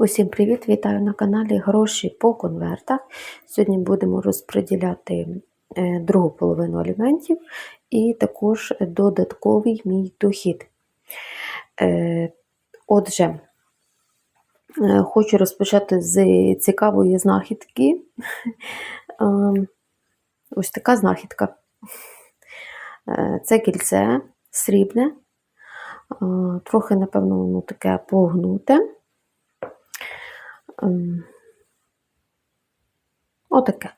Усім привіт! Вітаю на каналі Гроші по конвертах. Сьогодні будемо розподіляти е, другу половину аліментів і також додатковий мій дохід. Е, Отже, е, хочу розпочати з цікавої знахідки. Ось така знахідка. Це кільце срібне, трохи, напевно, воно таке погнуте. Ем, Отаке.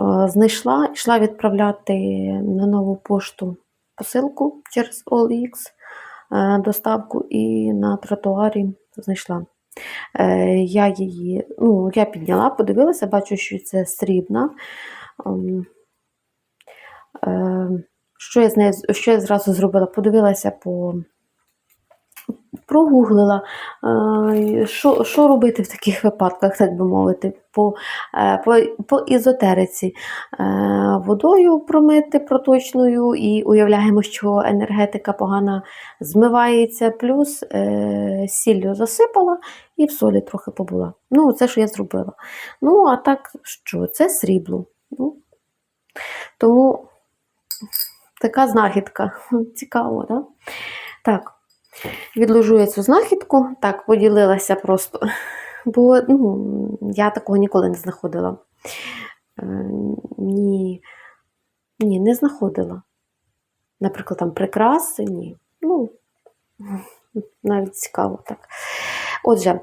Е, Знайшла, йшла відправляти на нову пошту посилку через OLX е, доставку і на тротуарі знайшла. Е, Я її, ну, я підняла, подивилася, бачу, що це срібна. Ем, е, Що я з нею, що я зразу зробила? Подивилася по прогуглила, е, що, що робити в таких випадках, так би мовити, по, е, по, по ізотериці. Е, Водою промити проточною і уявляємо, що енергетика погано змивається, плюс сіллю засипала і в солі трохи побула. Ну, це що я зробила. Ну, а так що? Це срібло. Ну, тому така знахідка. Цікаво? Да? Так. Відложу я цю знахідку, так, поділилася просто, бо ну, я такого ніколи не знаходила. Е, ні, ні, не знаходила. Наприклад, там прикраси, ні. Ну, навіть цікаво так. Отже,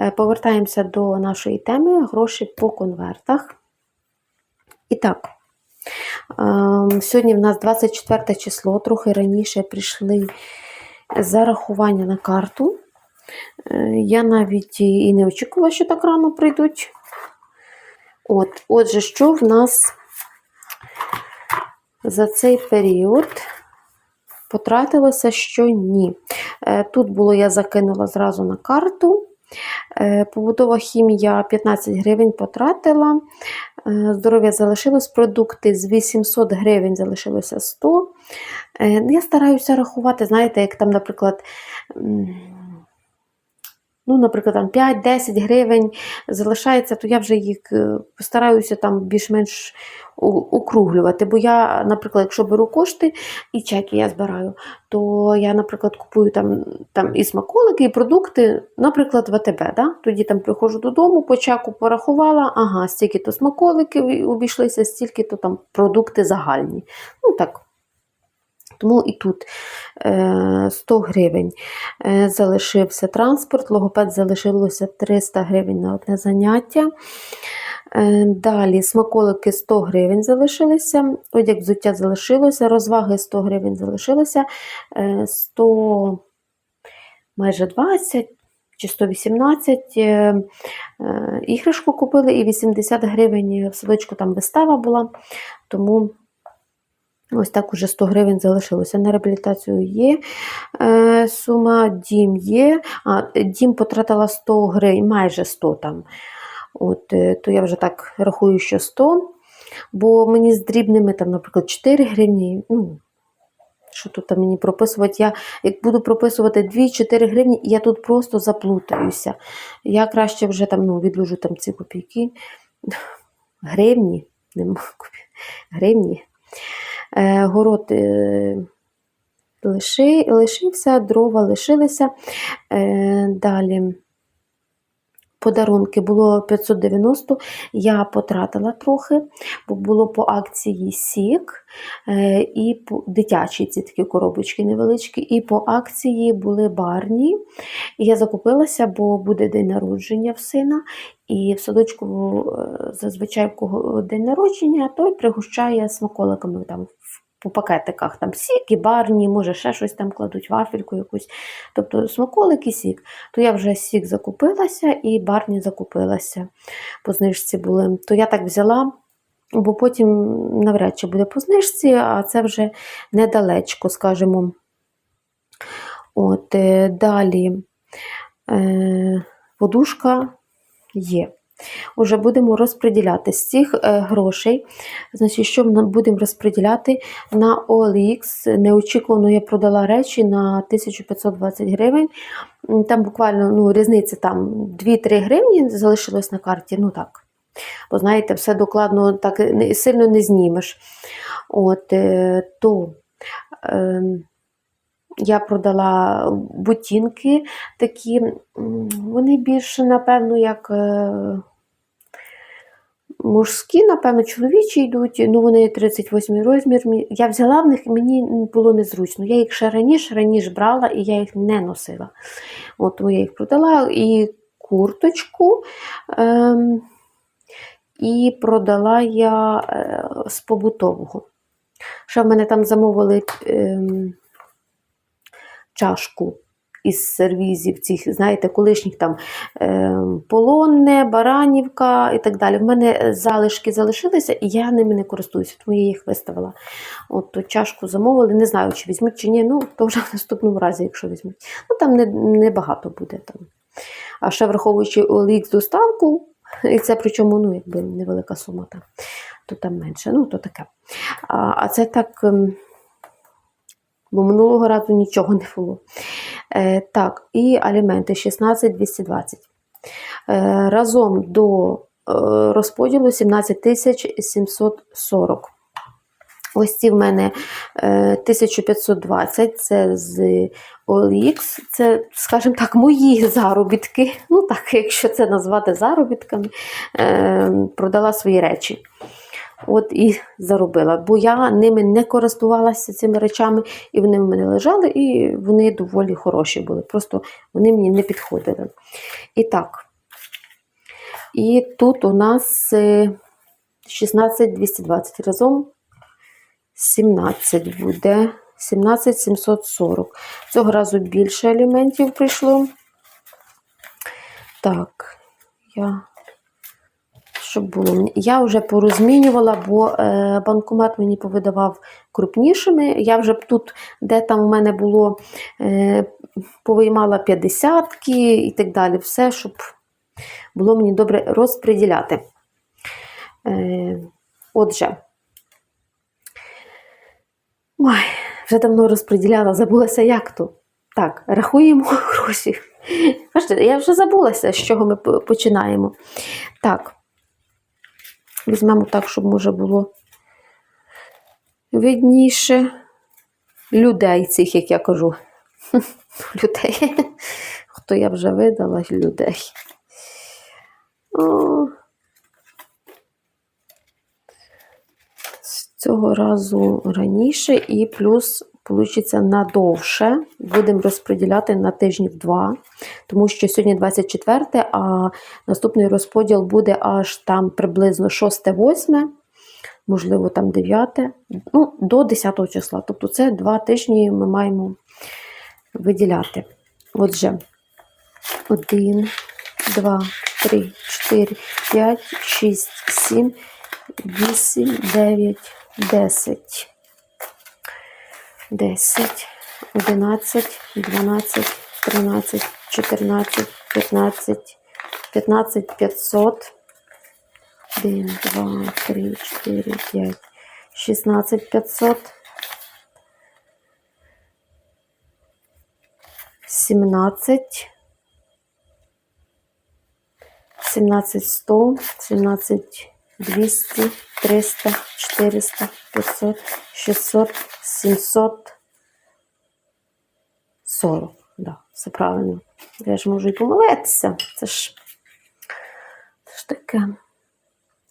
е, повертаємося до нашої теми гроші по конвертах. І так, е, сьогодні в нас 24 число, трохи раніше прийшли зарахування на карту. Е, Я навіть і не очікувала, що так рано прийдуть. От, Отже, що в нас за цей період потратилося, що ні. Е, Тут було, я закинула зразу на карту. Е, Побутова хімія 15 гривень потратила. Е, Здоров'я залишилось, продукти з 800 гривень залишилося 100. Е, Я стараюся рахувати, знаєте, як там, наприклад, ну, наприклад, там 5-10 гривень залишається, то я вже їх е, стараюся там більш-менш округлювати. Бо я, наприклад, якщо беру кошти і чеки я збираю, то я, наприклад, купую там, там і смаколики, і продукти, наприклад, в АТБ. Да? Тоді там приходжу додому, по чеку порахувала, ага, стільки-то смаколики обійшлися, стільки-то там продукти загальні. Ну так. Тому і тут е, 100 гривень. Е, залишився транспорт, логопед залишилося 300 гривень на одне заняття. Е, Далі смаколики 100 гривень залишилися, одяг взуття залишилося, розваги 100 гривень залишилося, е, 100 майже 20 чи 118 е, е, іграшку купили і 80 гривень в садочку там вистава була, тому ось так уже 100 гривень залишилося. На реабілітацію є е, сума, дім є, а, дім потратила 100 гривень, майже 100 там. От, е, то я вже так рахую, що 100, бо мені з дрібними, там, наприклад, 4 гривні, ну, що тут там мені прописувати? Я як буду прописувати 2-4 гривні, я тут просто заплутаюся. Я краще вже там, ну, відложу там ці копійки. Гривні, нема гривні. Е, город е, лиши, лишився, дрова лишилися. Е, далі. Подарунки було 590, я потратила трохи, бо було по акції Сік е, і по, дитячі ці такі коробочки невеличкі, і по акції були барні. І я закупилася, бо буде день народження в сина. І в садочку е, зазвичай в кого день народження, той пригощає смаколиками там. По пакетиках там сік і барні, може ще щось там кладуть, вафельку якусь. Тобто смаколик і сік то я вже сік закупилася і барні закупилася. По знижці були. То я так взяла, бо потім навряд чи буде по знижці, а це вже недалечко, скажімо. От, е, далі е, подушка є. Уже будемо розподіляти з цих е, грошей. Значить, що ми будемо розподіляти на OLX. Неочікувано я продала речі на 1520 гривень. там буквально ну, різниця там 2-3 гривні залишилось на карті. Ну так. Бо знаєте, все докладно так сильно не знімеш. От, е, то е, я продала бутінки такі, вони більше, напевно, як. Е, Мужські, напевно, чоловічі йдуть, ну вони 38 розмір. Я взяла в них, мені було незручно. Я їх ще раніше раніше брала і я їх не носила. От тому я їх продала і курточку. Ем, і продала я е, з побутового. Ще в мене там замовили ем, чашку із сервізів цих, знаєте, колишніх там ем, полонне, баранівка і так далі. В мене залишки залишилися, і я ними не користуюся, тому я їх виставила. От ту чашку замовили, не знаю, чи візьмуть, чи ні. Ну, то вже в наступному разі, якщо візьмуть. Ну, там не, не буде. Там. А ще враховуючи OLX доставку, і це причому ну, якби невелика сума, там, то там менше. Ну, то таке. А, а це так. ем, Бо минулого разу нічого не було. Е, так, і аліменти 16 220. Е, разом до е, розподілу 17 740. Ось ці в мене е, 1520, це з OLX, це, скажімо так, мої заробітки. Ну так, якщо це назвати заробітками, продала свої речі. От і заробила, бо я ними не користувалася цими речами, і вони в мене лежали, і вони доволі хороші були. Просто вони мені не підходили. І так. І тут у нас е, 16 220 разом 17 буде. 17 740. Цього разу більше елементів прийшло. Так, я щоб було. Я вже порозмінювала, бо е, банкомат мені повидавав крупнішими. Я вже тут, де там у мене було, е, повиймала 50 і так далі. Все, щоб було мені добре розподіляти. Е, отже, ой, вже давно розподіляла, забулася, як то. Так, рахуємо гроші. Я вже забулася, з чого ми починаємо. Так. Візьмемо так, щоб може було видніше людей цих, як я кажу. Людей. Хто я вже видала людей. О. З цього разу раніше і плюс Получиться надовше. Будемо розподіляти на тижнів два, тому що сьогодні 24, а наступний розподіл буде аж там приблизно 6-8, можливо, там 9, ну, до 10 числа. Тобто це два тижні ми маємо виділяти. Отже, 1, 2, 3, 4, 5, 6, 7, 8, 9, 10. 10, 11, 12, 13, 14, 15, 15, 500, 1, 2, 3, 4, 5, 16, 500, 17, 17, 100, 17, 200, 300, 400, 500, 600, 700, 40. Да, все правильно. Я ж можу і помилитися. Це ж, це ж таке.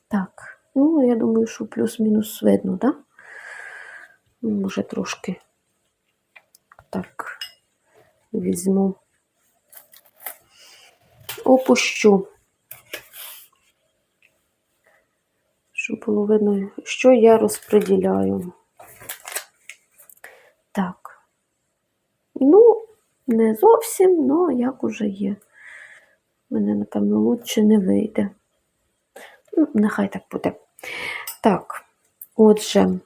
Так. Ну, я думаю, що плюс-мінус видно, так? Да? Ну, Може, трошки так візьму. Опущу. Видно, що я розподіляю. Так. Ну, не зовсім, але як уже є. Мене, напевно, лучше не вийде. Ну, нехай так буде. Так, отже,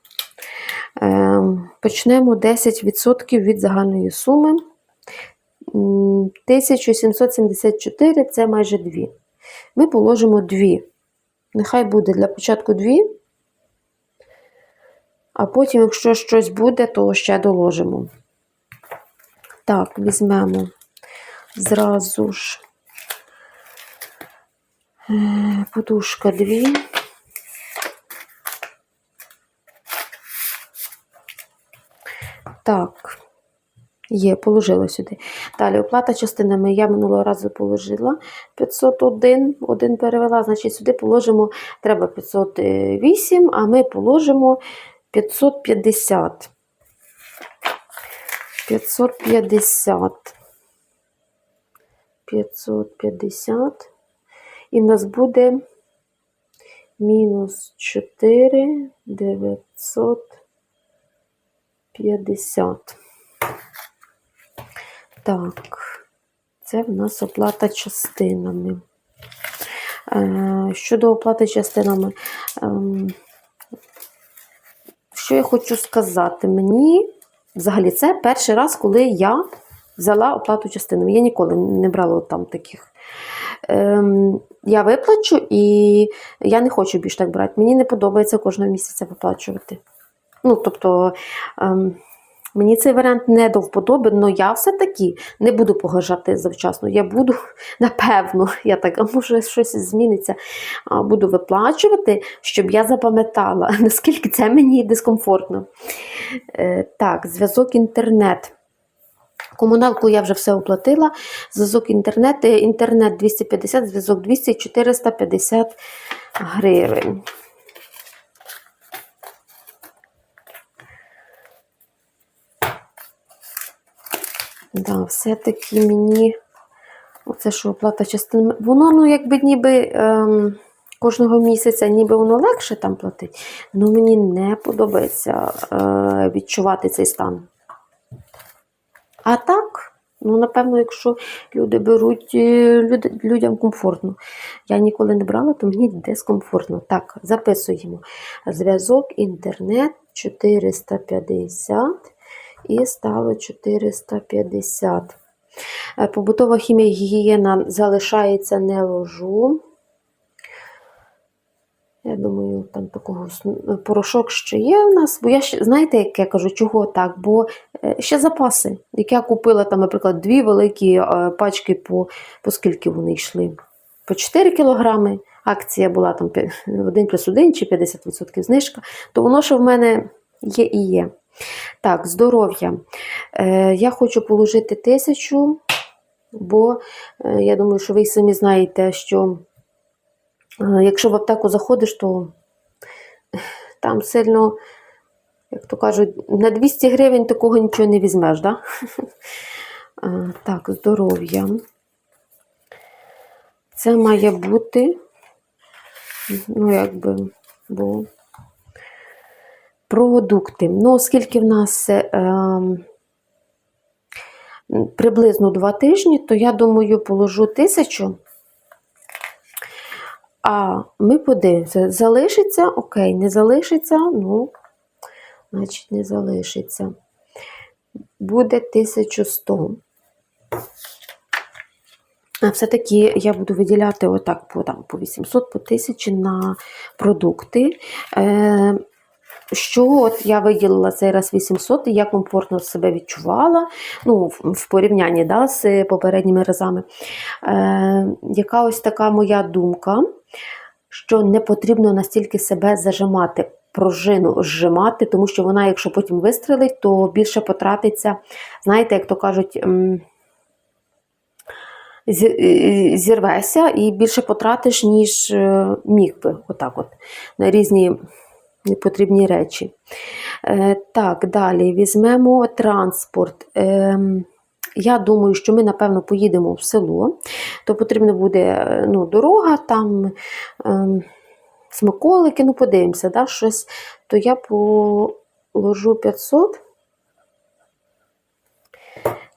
е, почнемо 10% від загальної суми. 1774 це майже 2. Ми положимо 2. Нехай буде для початку 2. А потім, якщо щось буде, то ще доложимо. Так, візьмемо зразу ж. Е, Подушка дві. Так, є, положила сюди. Далі оплата частинами. Я минулого разу положила 501, один перевела, значить сюди положимо, треба 508, а ми положимо 550. 550. 550. І в нас буде мінус 4 950. Так, це в нас оплата частинами. Е, Щодо оплати частинами, ем, що я хочу сказати? Мені взагалі це перший раз, коли я взяла оплату частинами. Я ніколи не брала там таких. Ем, я виплачу і я не хочу більше так брати. Мені не подобається кожного місяця виплачувати. Ну, тобто, ем, мені цей варіант не до вподоби, але я все-таки не буду погажати завчасно. Я буду, напевно, я так, а може щось зміниться, буду виплачувати, щоб я запам'ятала, наскільки це мені дискомфортно. Е, так, зв'язок інтернет. Комуналку я вже все оплатила. Зв'язок інтернет, е, інтернет 250, зв'язок 200, 450 гривень. Да, все-таки мені оце що оплата частин. Воно, ну, якби ніби ем, кожного місяця, ніби воно легше там платить. Ну мені не подобається е, відчувати цей стан. А так, ну, напевно, якщо люди беруть, е, люд, людям комфортно. Я ніколи не брала, то мені дискомфортно. Так, записуємо. Зв'язок, інтернет 450 і стало 450. Е, Побутова хімія гігієна залишається не ложу. Я думаю, там такого порошок ще є у нас. Бо я ще, знаєте, як я кажу, чого так? Бо е, ще запаси. Як я купила, там, наприклад, дві великі е, пачки, по, по скільки вони йшли? По 4 кілограми. Акція була там 1 плюс 1 чи 50% знижка, то воно що в мене є і є. Так, здоров'я. Е, я хочу положити тисячу, бо е, я думаю, що ви самі знаєте, що е, якщо в аптеку заходиш, то там сильно, як то кажуть, на 200 гривень такого нічого не візьмеш, да? Е, Так, здоров'я. Це має бути, ну, якби, бо продукти. Ну, оскільки в нас е, ем, приблизно два тижні, то я думаю, положу тисячу. А ми подивимося, залишиться, окей, не залишиться, ну, значить, не залишиться. Буде 1100. А все-таки я буду виділяти отак по, там, по 800, по 1000 на продукти. Е, що от я виділила цей раз 800, і я комфортно себе відчувала ну, в, порівнянні да, з попередніми разами. Е, яка ось така моя думка, що не потрібно настільки себе зажимати, пружину зжимати, тому що вона, якщо потім вистрелить, то більше потратиться, знаєте, як то кажуть. е, Зірвешся і більше потратиш, ніж е, міг би, отак от, на різні непотрібні речі. Е, так, далі візьмемо транспорт. Ем, я думаю, що ми, напевно, поїдемо в село, то потрібна буде е, ну, дорога, там ем, смаколики, ну подивимося, да, щось, то я положу 500.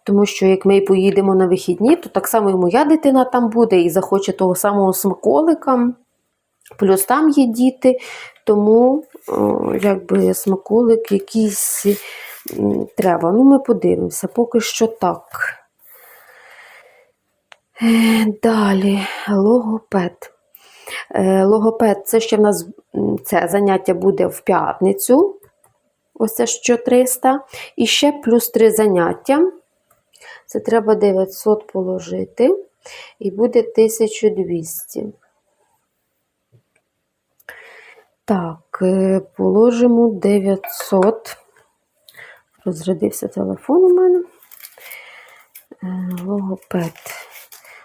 Тому що як ми поїдемо на вихідні, то так само і моя дитина там буде і захоче того самого смаколика. Плюс там є діти, тому якби смаколик якийсь треба. Ну, ми подивимося, поки що так. Е, Далі, логопед. Е, Логопед це ще в нас це заняття буде в п'ятницю. Ось це що 300. І ще плюс 3 заняття. Це треба 900 положити. І буде 1200. Так, е, положимо 900. Розрядився телефон у мене. Е, Логопед.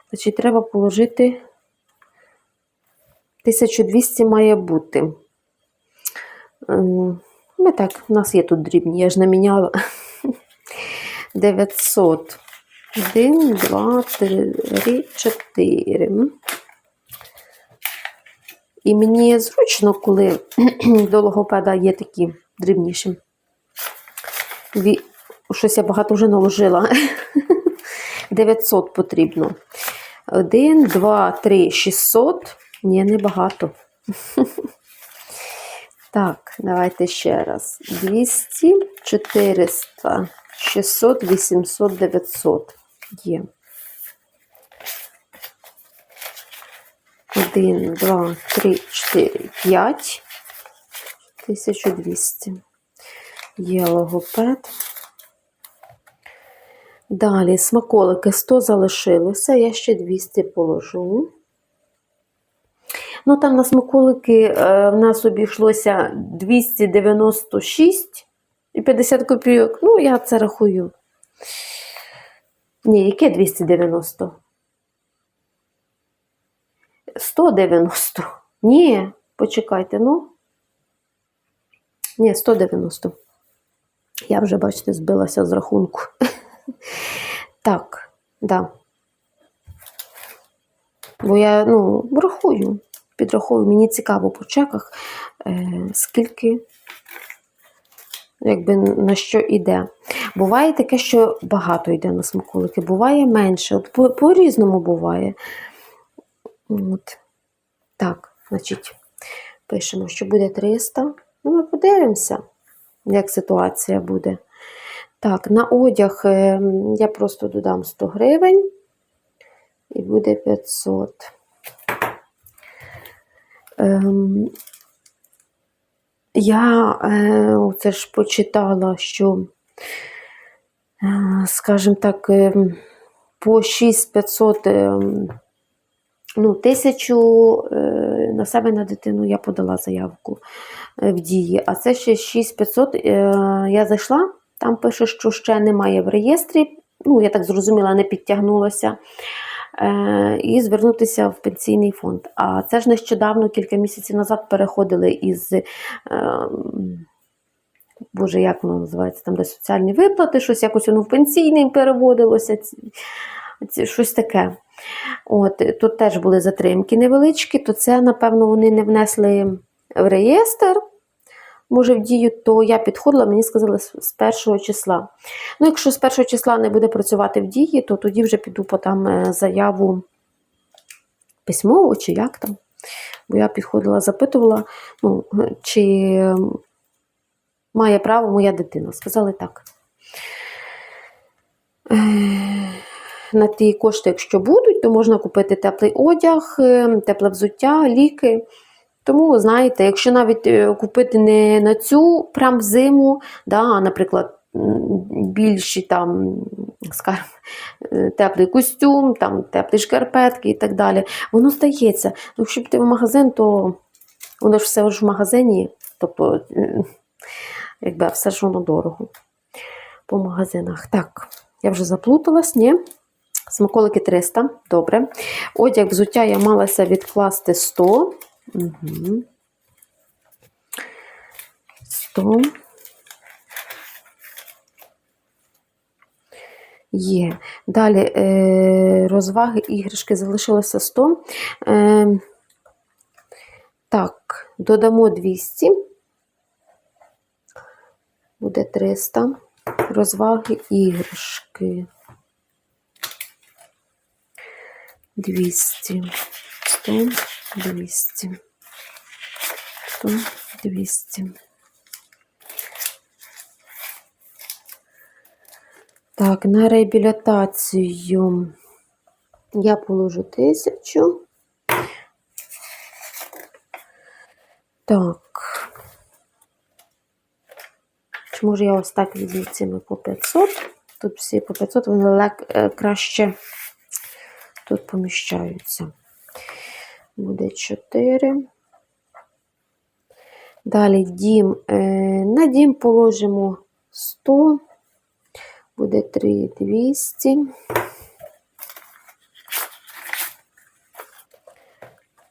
Значить, треба положити 1200 має бути. Ем, Ми так, у нас є тут дрібні, я ж не міняла. 900. 1, 2, 3, 4. І мені зручно, коли до логопеда є такі дрібніші. Щось я багато вже наложила. 900 потрібно. 1, 2, 3, 600. Ні, не багато. Так, давайте ще раз. 200, 400, 600, 800, 900. Є. 1, 2, 3, 4, 5. 1200. Є логопед. Далі смаколики 100 залишилося, я ще 200 положу. Ну, там на смаколики е, в нас обійшлося 296 і 50 копійок. Ну, я це рахую. Ні, яке 290? 190. Ні, почекайте, ну. Ні, 190. Я вже, бачите, збилася з рахунку. Так, да. Бо я ну, рахую, підраховую, мені цікаво по чеках, е, скільки, якби на що йде. Буває таке, що багато йде на смаколики, буває менше. По-різному буває. От. Так, значить, пишемо, що буде 300. Ну, ми подивимося, як ситуація буде. Так, на одяг е, я просто додам 100 гривень і буде 500. Ем, я е, оце ж почитала, що, е, скажімо так, е, по 6500, е, ну, тисячу е, на себе на дитину я подала заявку е, в дії, а це ще 6500 е, я зайшла. Там пише, що ще немає в реєстрі. Ну, я так зрозуміла, не підтягнулося. І звернутися в пенсійний фонд. А це ж нещодавно, кілька місяців назад, переходили із. Боже, як воно називається, там де соціальні виплати, щось якось воно в пенсійний переводилося, щось таке. От, тут теж були затримки невеличкі, то це, напевно, вони не внесли в реєстр може в дію, то я підходила, мені сказали з першого числа. Ну, якщо з першого числа не буде працювати в дії, то тоді вже піду по там е, заяву письмово чи як там. Бо я підходила, запитувала, ну, чи е, має право моя дитина. Сказали так. На ті кошти, якщо будуть, то можна купити теплий одяг, е, тепле взуття, ліки. Тому, знаєте, якщо навіть е, купити не на цю прям зиму, да, а, наприклад, більші там, скажімо, е, теплий костюм, там, теплі шкарпетки і так далі, воно здається. Ну, якщо піти в магазин, то воно ж все ж в магазині, тобто, якби все ж воно дорого по магазинах. Так, я вже заплуталась, ні? Смаколики 300, добре. Одяг взуття я малася відкласти 100. Угу. 100. Є. Далі е, розваги, іграшки залишилося 100. Е, так, додамо 200. Буде 300. Розваги, іграшки. 200. 100, 200. 100, 200. Так, на реабілітацію я положу тисячу. Так. Чи може я ось так візьму цими по 500? Тут всі по 500, вони лек- е, краще тут поміщаються. Буде 4. Далі дім. Е, на дім положимо 100. Буде 3200.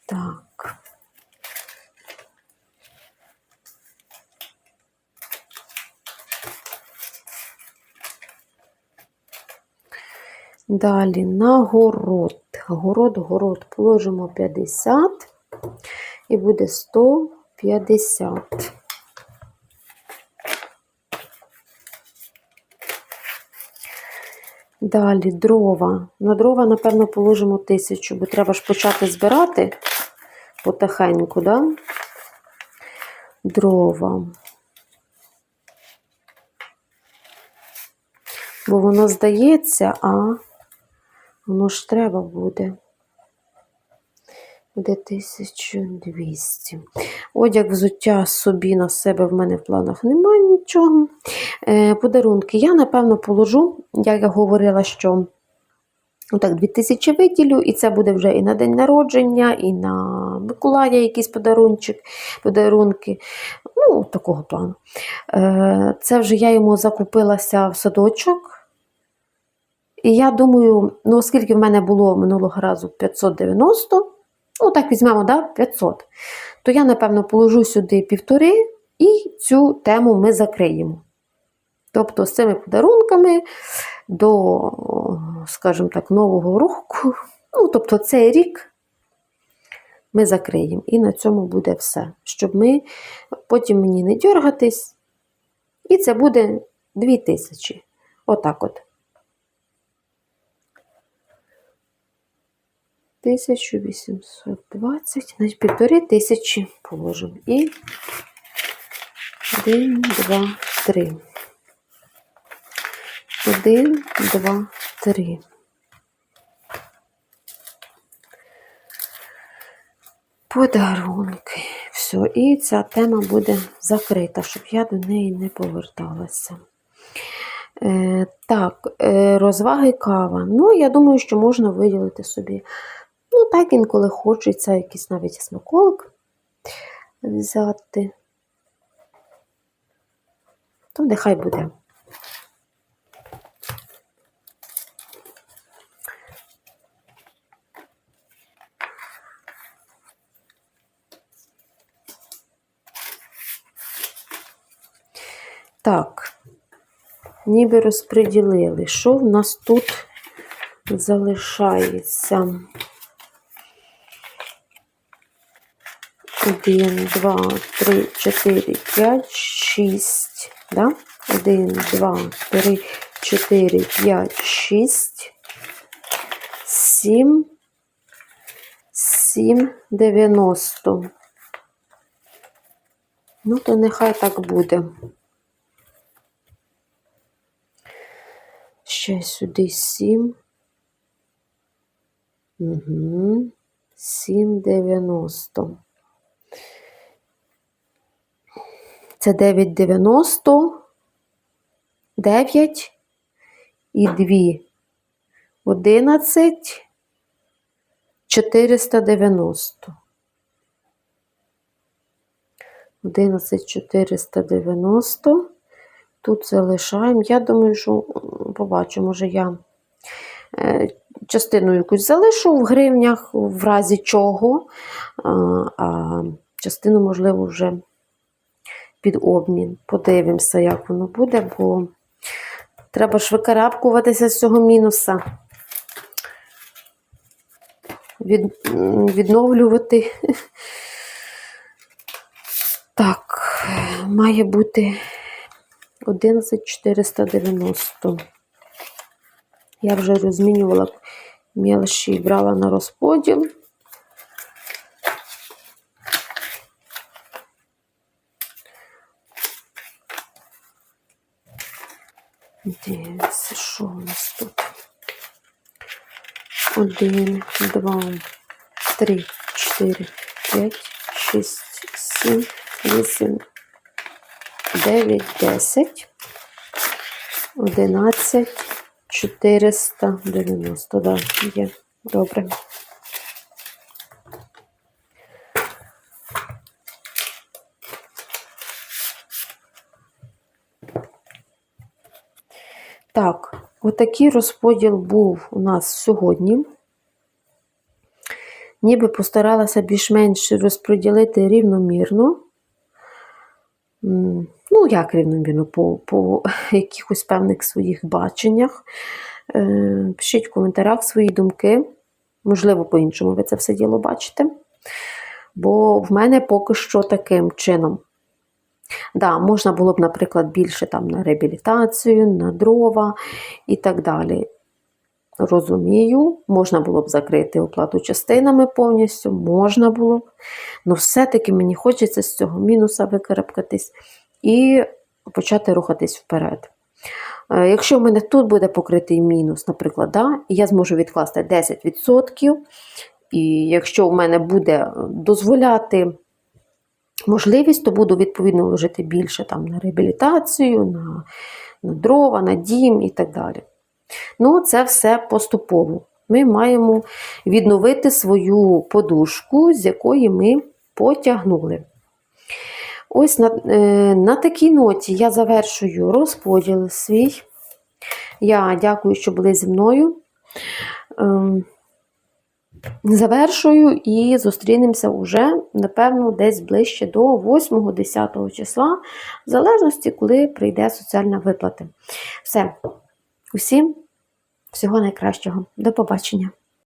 Так. Далі на город. Город, город положимо 50 і буде 150. Далі дрова. На дрова, напевно, положимо 1000, бо треба ж почати збирати потихеньку, да? Дрова. Бо воно здається, а воно ж треба буде. Буде 1200. Одяг взуття собі на себе в мене в планах немає нічого. Е, подарунки я, напевно, положу, як я говорила, що так, 2000 виділю, і це буде вже і на день народження, і на Миколая якийсь подарунчик, подарунки. Ну, такого плану. Е, це вже я йому закупилася в садочок. І я думаю, ну, оскільки в мене було минулого разу 590, ну так візьмемо, да, 500, то я, напевно, положу сюди півтори і цю тему ми закриємо. Тобто з цими подарунками до, скажімо так, нового року, ну, тобто цей рік ми закриємо. І на цьому буде все. Щоб ми потім мені не дергатись. І це буде 2000. Отак от. 1820, значить півтори тисячі положимо. І 1, 2, 3. 1, 2, 3. Подарунки. Все, і ця тема буде закрита, щоб я до неї не поверталася. Е, так, е, розваги кава. Ну, я думаю, що можна виділити собі. Ну, так інколи хочеться якийсь навіть смаколик взяти. То нехай буде. Так, ніби розподілили. Що в нас тут залишається? 1, 2, 3, 4, 5, 6. Да? 1, 2, 3, 4, 5, 6, 7, 7, 90. Ну, то нехай так буде. Ще сюди 7. Угу. 7,90. Це 9,90, 9 і 2. 11, 490. 11, 490. Тут залишаємо. Я думаю, що побачу, може я е, частину якусь залишу в гривнях, в разі чого, а, а частину, можливо, вже під обмін. Подивимося, як воно буде, бо треба ж викарабкуватися з цього мінуса. Від, відновлювати. Так, має бути 11490. Я вже розмінювала мелші і брала на розподіл. Дивимося, що у нас тут? Один, два, три, чотири, п'ять, шість, сім, вісім, дев'ять, десять, одинадцять, 490, да, є. Добре. Так, отакий розподіл був у нас сьогодні. Ніби постаралася більш-менш розподілити рівномірно. Ну, як рівномірно, по, по якихось певних своїх баченнях. Е, Пишіть в коментарях свої думки. Можливо, по-іншому ви це все діло бачите. Бо в мене поки що таким чином. Да, можна було б, наприклад, більше там на реабілітацію, на дрова і так далі. Розумію, можна було б закрити оплату частинами повністю, можна було б. Але все-таки мені хочеться з цього мінуса викарабкатись і почати рухатись вперед. Е, Якщо в мене тут буде покритий мінус, наприклад, да, я зможу відкласти 10%, і якщо в мене буде дозволяти можливість, то буду відповідно вложити більше там, на реабілітацію, на, на дрова, на дім і так далі. Ну, це все поступово. Ми маємо відновити свою подушку, з якої ми потягнули. Ось на, е, на такій ноті я завершую розподіл свій. Я дякую, що були зі мною. Завершую і зустрінемося уже, напевно, десь ближче до 8-10 числа, в залежності, коли прийде соціальна виплата. Все. Усім всього найкращого. До побачення.